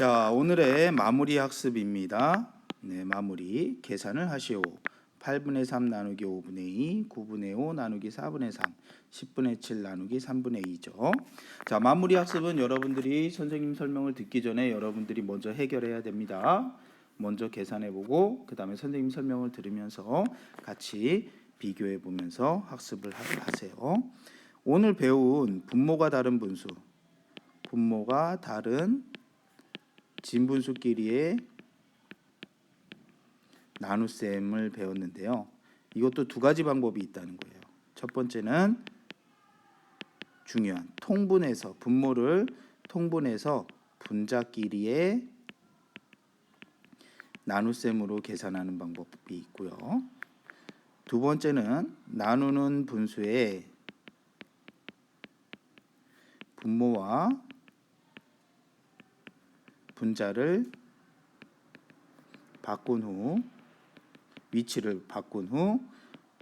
자, 오늘의 마무리 학습입니다. 네, 마무리 계산을 하시오. 8분의 3 나누기 5분의 2, 9분의 5 나누기 4분의 3, 10분의 7 나누기 3분의 2죠. 자, 마무리 학습은 여러분들이 선생님 설명을 듣기 전에 여러분들이 먼저 해결해야 됩니다. 먼저 계산해 보고 그다음에 선생님 설명을 들으면서 같이 비교해 보면서 학습을 하- 하세요. 오늘 배운 분모가 다른 분수, 분모가 다른 진분수끼리의 나눗셈을 배웠는데요. 이것도 두 가지 방법이 있다는 거예요. 첫 번째는 중요한 통분해서 분모를 통분해서 분자끼리의 나눗셈으로 계산하는 방법이 있고요. 두 번째는 나누는 분수의 분모와 분자를 바꾼 후 위치를 바꾼 후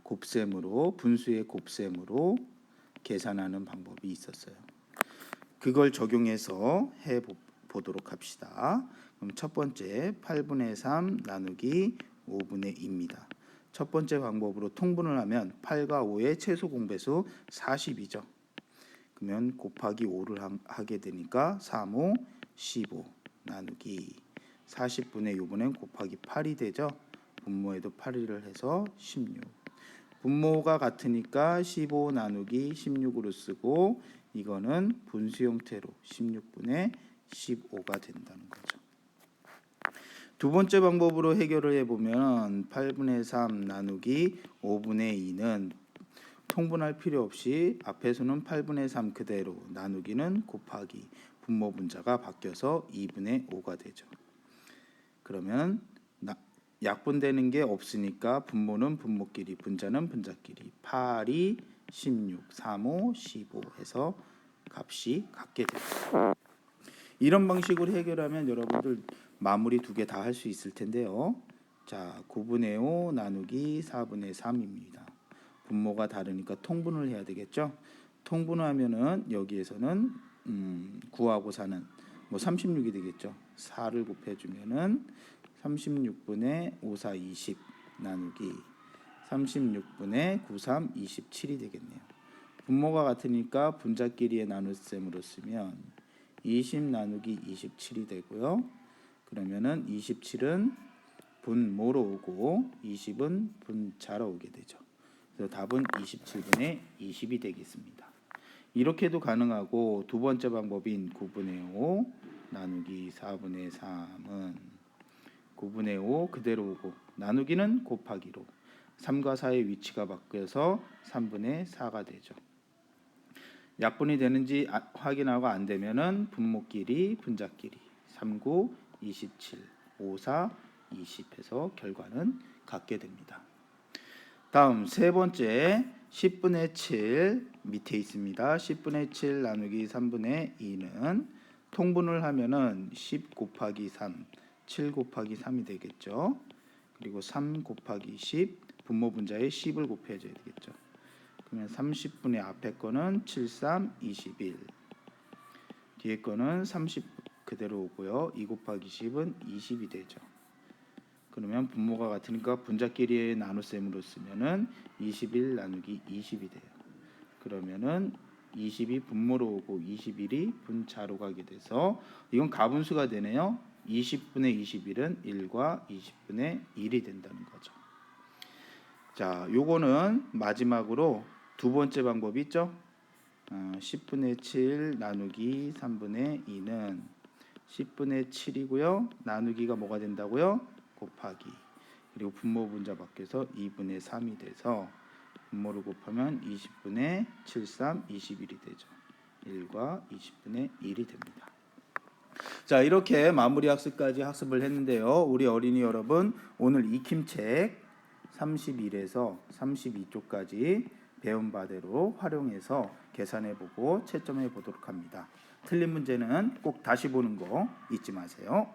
곱셈으로 분수의 곱셈으로 계산하는 방법이 있었어요. 그걸 적용해서 해 보- 보도록 합시다. 그럼 첫 번째 8분의 3 나누기 5분의 2입니다. 첫 번째 방법으로 통분을 하면 8과 5의 최소 공배수 40이죠. 그러면 곱하기 5를 하게 되니까 3, 5, 15 나누기 40분의 요번엔 곱하기 8이 되죠. 분모에도 8을 해서 16. 분모가 같으니까 15 나누기 16으로 쓰고 이거는 분수 형태로 16분의 15가 된다는 거죠. 두 번째 방법으로 해결을 해보면 8분의 3 나누기 5분의 2는 통분할 필요 없이 앞에서는 8분의 3 그대로 나누기는 곱하기 분모 분자가 바뀌어서 2분의 5가 되죠. 그러면 나- 약분되는 게 없으니까 분모는 분모끼리 분자는 분자끼리 8이 16, 35, 15 해서 값이 같게 돼요. 이런 방식으로 해결하면 여러분들 마무리 두 개 다 할 수 있을 텐데요. 자, 9분의 5 나누기 4분의 3입니다. 분모가 다르니까 통분을 해야 되겠죠. 통분을 하면은 여기에서는 음, 9하고 4는 뭐 36이 되겠죠. 4를 곱해 주면은 36분의 5, 4, 20 나누기 36분의 9, 3, 27이 되겠네요. 분모가 같으니까 분자끼리의 나눗셈으로 쓰면 20 나누기 27이 되고요. 그러면은 27은 분모로 오고 20은 분자로 오게 되죠. 그래서 답은 27분의 20이 되겠습니다. 이렇게도 가능하고 두 번째 방법인 9분의 5 나누기 4분의 3은 9분의 5 그대로 오고 나누기는 곱하기로 3과 4의 위치가 바뀌어서 3분의 4가 되죠. 약분이 되는지 아- 확인하고 안 되면은 분모끼리 분자끼리 39 27 54 20 해서 결과는 같게 됩니다. 다음 세 번째 10분의 7 밑에 있습니다. 10분의 7 나누기 3분의 2는 통분을 하면은 10 곱하기 3, 7 곱하기 3이 되겠죠. 그리고 3 곱하기 10 분모 분자에 10을 곱해줘야 되겠죠. 그러면 30분의 앞에 거는 7, 3, 21 뒤에 거는 30 그대로 오고요. 2 곱하기 10은 20이 되죠. 그러면 분모가 같으니까 분자끼리의 나눗셈으로 쓰면은 21 나누기 20이 돼요. 그러면은 20이 분모로 오고 21이 분자로 가게 돼서 이건 가분수가 되네요. 20분의 21은 1과 20분의 1이 된다는 거죠. 자, 요거는 마지막으로 두 번째 방법이 있죠. 어, 10분의 7 나누기 3분의 2는 10분의 7이고요. 나누기가 뭐가 된다고요? 곱하기 그리고 분모 분자 밖에서 2분의 3이 돼서 분모를 곱하면 20분의 7, 3, 21이 되죠. 1과 20분의 1이 됩니다. 자 이렇게 마무리 학습까지 학습을 했는데요. 우리 어린이 여러분 오늘 익힘책 31에서 32쪽까지 배운 바대로 활용해서 계산해보고 채점해 보도록 합니다. 틀린 문제는 꼭 다시 보는 거 잊지 마세요.